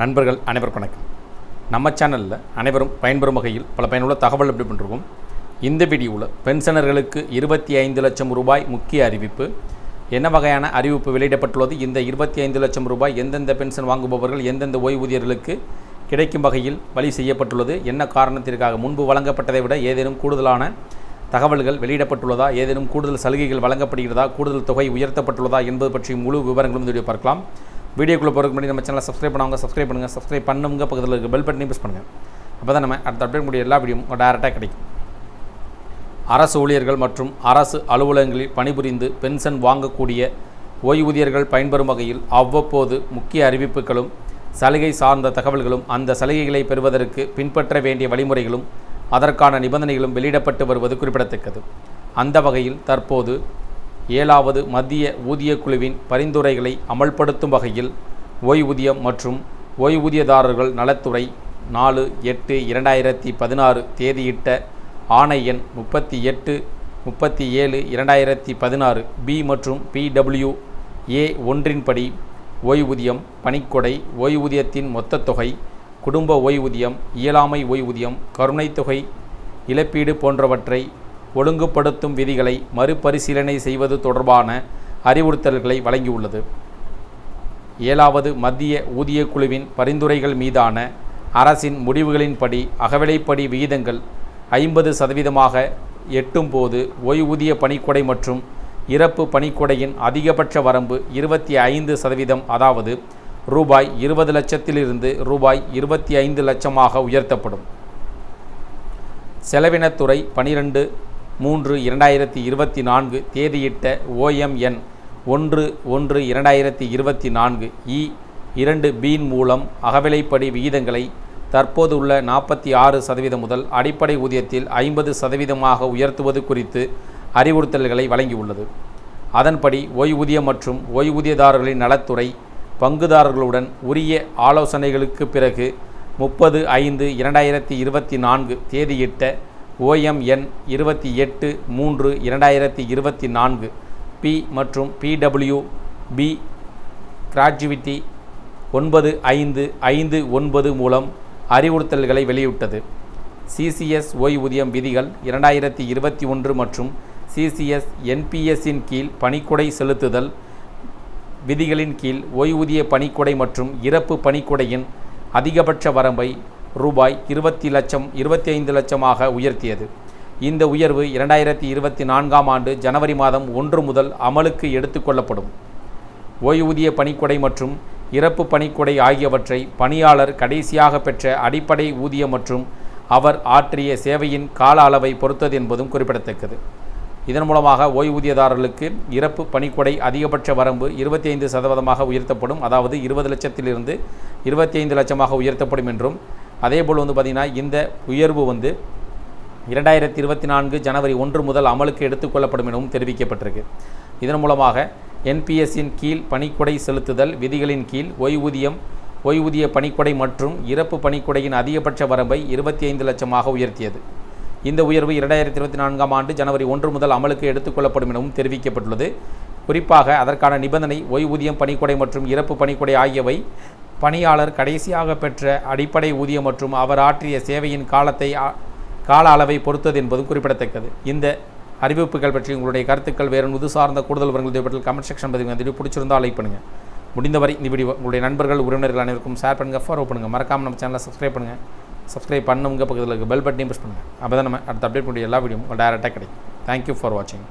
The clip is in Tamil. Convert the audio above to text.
நண்பர்கள் அனைவருக்கும் வணக்கம். நம்ம சேனலில் அனைவரும் பயன்பெறும் வகையில் பல பயனுள்ள தகவல் எப்படி பண்ணிருக்கோம். இந்த வீடியோவில் பென்ஷனர்களுக்கு இருபத்தி ஐந்து லட்சம் ரூபாய் முக்கிய அறிவிப்பு. என்ன வகையான அறிவிப்பு வெளியிடப்பட்டுள்ளது? இந்த இருபத்தி ஐந்து லட்சம் ரூபாய் எந்தெந்த பென்ஷன் வாங்குபவர்கள் எந்தெந்த ஓய்வூதியர்களுக்கு கிடைக்கும் வகையில் வழி செய்யப்பட்டுள்ளது? என்ன காரணத்திற்காக? முன்பு வழங்கப்பட்டதை விட ஏதேனும் கூடுதலான தகவல்கள் வெளியிடப்பட்டுள்ளதா? ஏதேனும் கூடுதல் சலுகைகள் வழங்கப்படுகிறதா? கூடுதல் தொகை உயர்த்தப்பட்டுள்ளதா? என்பது பற்றி முழு விவரங்களும் இந்த வீடியோ பார்க்கலாம். வீடியோக்குள்ளே போகிறதுக்கு முன்னாடி நம்ம சேனலை சப்ஸ்கிரைப் பண்ணவங்க சப்ஸ்கிரைப் பண்ணுங்கள் சப்ஸ்கிரைப் பண்ணுங்க பக்கத்தில் இருக்க பெல் பட்டனையும் ப்ரெஸ் பண்ணுங்கள் அப்போ தான் நம்ம அடுத்த அப்டேட் கூடிய எல்லா வீடியோவும் டேரெக்டாக கிடைக்கும். அரசு ஊழியர்கள் மற்றும் அரசு அலுவலகங்களில் பணிபுரிந்து பென்ஷன் வாங்கக்கூடிய ஓய்வூதியர்கள் பயன்பெறும் வகையில் அவ்வப்போது முக்கிய அறிவிப்புகளும் சலுகை சார்ந்த தகவல்களும் அந்த சலுகைகளை பெறுவதற்கு பின்பற்ற வேண்டிய வழிமுறைகளும் அதற்கான நிபந்தனைகளும் வெளியிடப்பட்டு வருவது குறிப்பிடத்தக்கது. அந்த வகையில் தற்போது ஏழாவது மத்திய ஊதியக் குழுவின் பரிந்துரைகளை அமல்படுத்தும் வகையில் ஓய்வூதியம் மற்றும் ஓய்வூதியதாரர்கள் நலத்துறை நாலு எட்டு இரண்டாயிரத்தி பதினாறு தேதியிட்ட ஆணை எண் முப்பத்தி எட்டு முப்பத்தி ஏழு இரண்டாயிரத்தி பதினாறு பி மற்றும் பிடபிள்யூ ஏ ஒன்றின்படி ஓய்வூதியம் பணிக்கொடை ஓய்வூதியத்தின் மொத்த தொகை குடும்ப ஓய்வூதியம் இயலாமை ஓய்வூதியம் கருணைத் தொகை இழப்பீடு போன்றவற்றை ஒழுங்குபடுத்தும் விதிகளை மறுபரிசீலனை செய்வது தொடர்பான அறிவுறுத்தல்களை வழங்கியுள்ளது. ஏழாவது மத்திய ஊதிய குழுவின் பரிந்துரைகள் மீதான அரசின் முடிவுகளின்படி அகவிலைப்படி விகிதங்கள் ஐம்பது சதவீதமாக எட்டும்போது ஓய்வூதிய பணிக்கொடை மற்றும் இறப்பு பணிக்கொடையின் அதிகபட்ச வரம்பு இருபத்தி ஐந்து சதவீதம் அதாவது ரூபாய் இருபது லட்சத்திலிருந்து ரூபாய் இருபத்தி ஐந்து லட்சமாக உயர்த்தப்படும். செலவினத்துறை பனிரெண்டு மூன்று இரண்டாயிரத்தி இருபத்தி நான்கு தேதியிட்ட ஓஎம்என் ஒன்று ஒன்று இரண்டாயிரத்தி இருபத்தி நான்கு இ இரண்டு பீன் மூலம் அகவிலைப்படி விகிதங்களை தற்போது உள்ள நாற்பத்தி ஆறு சதவீதம் முதல் அடிப்படை ஊதியத்தில் ஐம்பது சதவீதமாக உயர்த்துவது குறித்து அறிவுறுத்தல்களை வழங்கியுள்ளது. அதன்படி ஓய்வூதியம் மற்றும் ஓய்வூதியதாரர்களின் நலத்துறை பங்குதாரர்களுடன் உரிய ஆலோசனைகளுக்கு பிறகு முப்பது ஐந்து இரண்டாயிரத்தி இருபத்தி நான்கு தேதியிட்ட ஓஎம்என் இருபத்தி எட்டு மூன்று இரண்டாயிரத்தி இருபத்தி நான்கு. பி மற்றும் பிடபிள்யூ பி கிராஜுவிட்டி ஒன்பது ஐந்து ஐந்து ஒன்பது மூலம் அறிவுறுத்தல்களை வெளியிட்டது. சிசிஎஸ் ஓய்வூதியம் விதிகள் இரண்டாயிரத்தி இருபத்தி ஒன்று மற்றும் சிசிஎஸ் என்பிஎஸ்ஸின் கீழ் பணிக்கொடை செலுத்துதல் விதிகளின் கீழ் ஓய்வூதிய பணிக்கொடை மற்றும் இறப்பு பணிக்கொடையின் அதிகபட்ச வரம்பை ரூபாய் இருபத்தி லட்சம் இருபத்தி ஐந்து லட்சமாக உயர்த்தியது. இந்த உயர்வு இரண்டாயிரத்தி இருபத்தி நான்காம் ஆண்டு ஜனவரி மாதம் ஒன்று முதல் அமலுக்கு எடுத்துக்கொள்ளப்படும் ஓய்வூதிய பணிக்கொடை மற்றும் இறப்பு பணிக்கொடை ஆகியவற்றை பணியாளர் கடைசியாக பெற்ற அடிப்படை ஊதியம் மற்றும் அவர் ஆற்றிய சேவையின் கால அளவை பொறுத்தது என்பதும் குறிப்பிடத்தக்கது. இதன் மூலமாக ஓய்வூதியதாரர்களுக்கு இறப்பு பணிக்கொடை அதிகபட்ச வரம்பு இருபத்தி ஐந்து சதவீதமாக உயர்த்தப்படும் அதாவது இருபது லட்சத்திலிருந்து இருபத்தி ஐந்து லட்சமாக உயர்த்தப்படும் என்றும் அதேபோல் வந்து பார்த்திங்கன்னா இந்த உயர்வு வந்து இரண்டாயிரத்தி இருபத்தி நான்கு ஜனவரி ஒன்று முதல் அமலுக்கு எடுத்துக்கொள்ளப்படும் எனவும் தெரிவிக்கப்பட்டிருக்கு. இதன் மூலமாக என்பிஎஸ்ஸின் கீழ் பணிக்கொடை செலுத்துதல் விதிகளின் கீழ் ஓய்வூதியம் ஓய்வூதிய பணிக்கொடை மற்றும் இறப்பு பணிக்கொடையின் அதிகபட்ச வரம்பை இருபத்தி ஐந்து லட்சமாக உயர்த்தியது. இந்த உயர்வு இரண்டாயிரத்தி இருபத்தி நான்காம் ஆண்டு ஜனவரி ஒன்று முதல் அமலுக்கு எடுத்துக்கொள்ளப்படும் எனவும் தெரிவிக்கப்பட்டுள்ளது. குறிப்பாக அதற்கான நிபந்தனை ஓய்வூதியம் பணிக்கொடை மற்றும் இறப்பு பணிக்கொடை ஆகியவை பணியாளர் கடைசியாக பெற்ற அடிப்படை ஊதியம் மற்றும் அவர் ஆற்றிய சேவையின் காலத்தை கால அளவை பொறுத்தது என்பதும் குறிப்பிடத்தக்கது. இந்த அறிவிப்புகள் பற்றி உங்களுடைய கருத்துக்கள் வேறு இது சார்ந்த கூடுதல் விவரங்கள் பற்றி கமெண்ட் செக்ஷன் பதிவு வந்து பிடிச்சிருந்தால் லைக் பண்ணுங்கள் முடிந்தவரை இந்த வீடியோ உங்களுடைய நண்பர்கள் உறவினர்கள் அனைவருக்கும் ஷேர் பண்ணுங்கள் ஃபாலோ பண்ணுங்கள் மறக்காமல் நம்ம சேனலை சப்ஸ்கிரைப் பண்ணுங்கள் சப்ஸ்கிரைப் பண்ணுங்க பக்கத்தில் இருக்க பெல் பட்டனையும் ப்ரெஸ் பண்ணுங்கள் அப்போ தான் நம்ம அடுத்த அப்டேட் பண்ணி எல்லா வீடியோவும் டேரெக்டாக கிடைக்கும். தேங்க்யூ ஃபார் வாட்சிங்